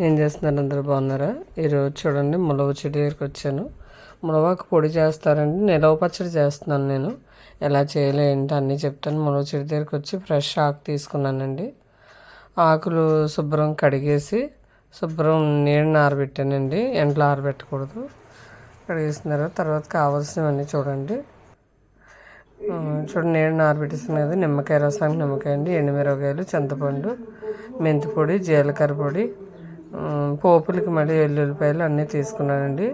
ఏం చేస్తున్నారు? అందరూ బాగున్నారా? ఈరోజు చూడండి ములవ చెట్టు దగ్గరికి వచ్చాను. ములవాకు పొడి చేస్తారండి. నిలవ పచ్చడి చేస్తున్నాను నేను. ఎలా చేయాలి ఏంటి అన్నీ చెప్తాను. ములవ చెట్టు దగ్గరికి వచ్చి ఫ్రెష్ ఆకు తీసుకున్నానండి. ఆకులు శుభ్రం కడిగేసి శుభ్రం నీళ్ళని ఆరబెట్టానండి. ఎండలో ఆరబెట్టకూడదు. కడిగేసిన తర్వాత కావాల్సినవన్నీ చూడండి. చూడండి నేను నానబెట్టేసాను కదా. నిమ్మకాయ రసానికి నిమ్మకాయ అండి ఎండుమిరపకాయలు చింతపండు మెంతి పొడి జీలకర్ర పొడి పోపులకి మళ్ళీ వెల్లుల్లిపాయలు అన్నీ తీసుకున్నానండి.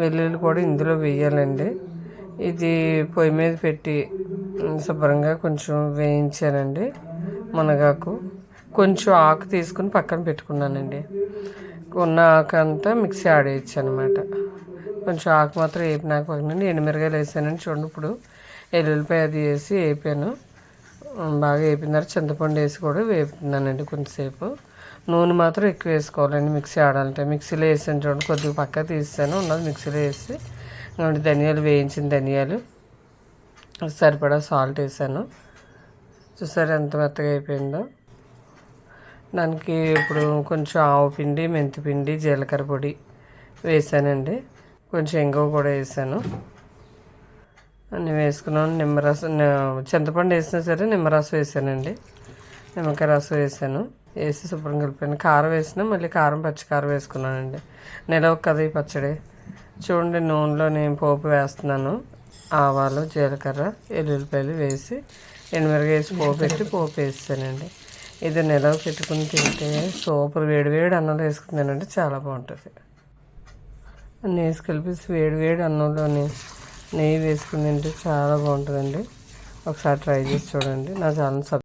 వెల్లుల్లి కూడా ఇందులో వేయాలండి. ఇది పొయ్యి మీద పెట్టి శుభ్రంగా కొంచెం వేయించానండి మునగాకు. కొంచెం ఆకు తీసుకుని పక్కన పెట్టుకున్నానండి. ఉన్న ఆకు అంతా మిక్సీ ఆడేయచ్చు అనమాట కొంచెం ఆకు మాత్రం వేపినాక పక్కనండి ఎండుమిరగాయలు వేసానండి. చూడండి ఇప్పుడు ఎల్లుల్లిపాయ అది వేసి వేపాను. బాగా వేపిన తర్వాత చింతపండు వేసి కూడా వేపుతున్నానండి కొంతసేపు. నూనె మాత్రం ఎక్కువ వేసుకోవాలండి మిక్సీ ఆడాలంటే. మిక్సీలో వేసాను చూడండి కొద్దిగా పక్క తీస్తాను ఉన్నది మిక్సీలో వేసి. ఇంకోటి ధనియాలు వేయించిన ధనియాలు. సరిపడా సాల్ట్ వేసాను. చూసారు ఎంత మెత్తగా అయిపోయిందో. దానికి ఇప్పుడు కొంచెం ఆవు పిండి మెంతిపిండి జీలకర్ర పొడి వేసానండి. కొంచెం ఇంగువ కూడా వేసాను. అన్నీ వేసుకున్నాను నిమ్మరసం చింతపండు వేసినా సరే నిమ్మరసం వేసానండి. నిమ్మకాయ రసం వేసాను. వేసి శుభ్రం కలిపాను. కారం వేసినా మళ్ళీ కారం పచ్చికారం వేసుకున్నానండి. నిలవ కదా ఈ పచ్చడి. చూడండి నూనెలో నేను పోపు వేస్తున్నాను. ఆవాలు జీలకర్ర ఎల్లుల్లిపాయలు వేసి ఎండుమిరగ వేసి పోపు పెట్టి పోపు వేసానండి. ఇది నిలవ పెట్టుకుని తింటే సూపర్. వేడి వేడి అన్నంలో వేసుకుని తినండి చాలా బాగుంటుంది. అన్నీ వేసి కలిపేసి వేడి వేడి అన్నంలోని నెయ్యి వేసుకుని తింటే చాలా బాగుంటుందండి. ఒకసారి ట్రై చేసి చూడండి. నా ఛానల్ సబ్